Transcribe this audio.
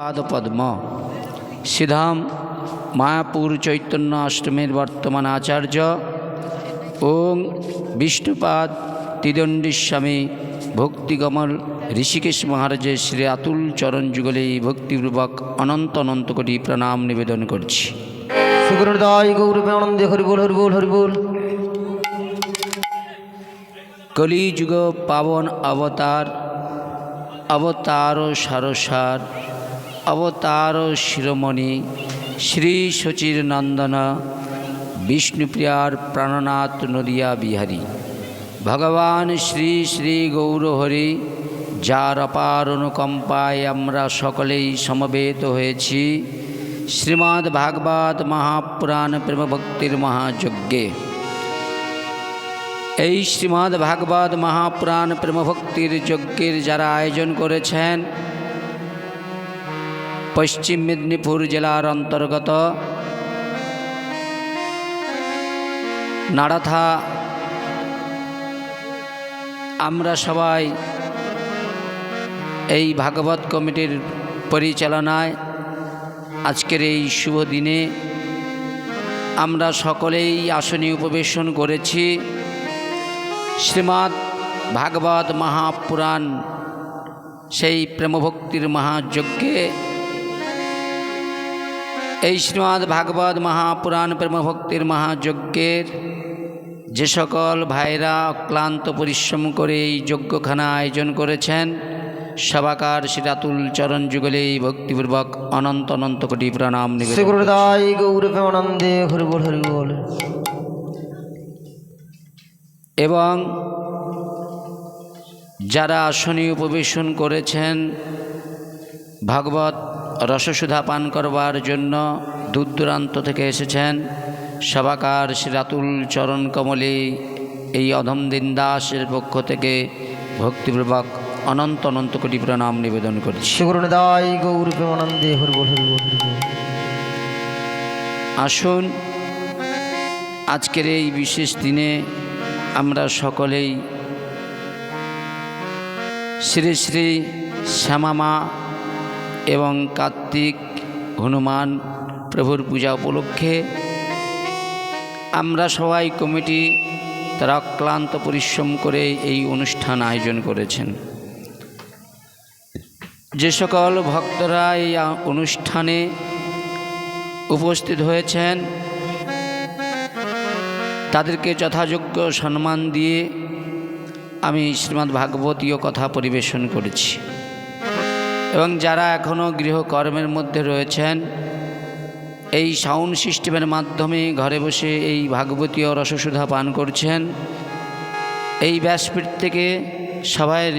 পাদপদ্ম। সিধাম মায়াপুর চৈতন্য অষ্টমের বর্তমান আচার্য ওং বিষ্ণুপাদ তিদণ্ডীস্বামী ভক্তিকমল ঋষিকেশ মহারাজের শ্রী আতুল চরণ যুগলে এই ভক্তিপূর্বক অনন্ত অনন্ত কোটি প্রণাম নিবেদন করছি। সুগুরুদায় গৌরবে আনন্দে হরিবোল হরিবোল হরিবোল। কলিযুগ পাবন অবতার অবতার সারসার। অবতার শিরোমণি, শ্রী শচীর নন্দন বিষ্ণুপ্রিয়ার প্রাণনাথ নদিয়া বিহারী। ভগবান শ্রী শ্রী গৌরহরি যার অপার অনুকম্পায় আমরা সকলেই সমবেত হয়েছি, শ্রীমদ্ ভাগবত মহাপুরাণ প্রেমভক্তির মহাযজ্ঞে। এই শ্রীমদ্ ভাগবত মহাপুরাণ প্রেমভক্তির যজ্ঞের যারা আয়োজন করেছেন পশ্চিম মেদিনীপুর জেলার অন্তর্গত নাড়াথা, আমরা সবাই এই ভাগবত কমিটির পরিচালনায় আজকের এই শুভ দিনে আমরা সকলেই আসনে উপবেশন করেছি। শ্রীমৎ ভাগবত মহাপুরাণ সেই প্রেমভক্তির মহাযজ্ঞে এই শ্রীমৎ ভাগবত মহাপুরাণ প্রেমভক্তির মহাযজ্ঞের যে সকল ভাইরা অক্লান্ত পরিশ্রম করে এই যজ্ঞখানা আয়োজন করেছেন সবাকার শ্রীরাতুল চরণ যুগলে এই ভক্তিপূর্বক অনন্ত অনন্ত কোটি প্রণাম নিবেদন করছি। সুগুরুদায় গৌরবে আনন্দে হরিবোল হরিবোল এবং যারা আসনে উপবেশন করেছেন ভাগবত রসসুধা পান করবার জন্য দূর দূরান্ত থেকে এসেছেন সবাকার শ্রীরাতুল চরণ কমলে এই অধম দিন দাসের পক্ষ থেকে ভক্তিপূর্বক অনন্ত অনন্ত কোটি প্রণাম নিবেদন করছি। সুগুরুদায় হরিবোল হরিবোল আসুন আজকের এই বিশেষ দিনে আমরা সকলেই শ্রী শ্রী শ্যামামা এবং কার্তিক হনুমান প্রভুর পূজা উপলক্ষে আমরা সবাই কমিটি তারা অক্লান্ত পরিশ্রম করে এই অনুষ্ঠান আয়োজন করেছেন। যে সকল ভক্তরা এই অনুষ্ঠানে উপস্থিত হয়েছেন, তাদেরকে যথাযোগ্য সম্মান দিয়ে আমি শ্রীমদ্ ভাগবতীয় কথা পরিবেশন করেছি। এবং যারা এখনও গৃহকর্মের মধ্যে রয়েছেন, এই সাউন্ড সিস্টেমের মাধ্যমে ঘরে বসে এই ভাগবতীয় রসসুধা পান করছেন। এই ব্যাসপীঠ থেকে সবাইয়ের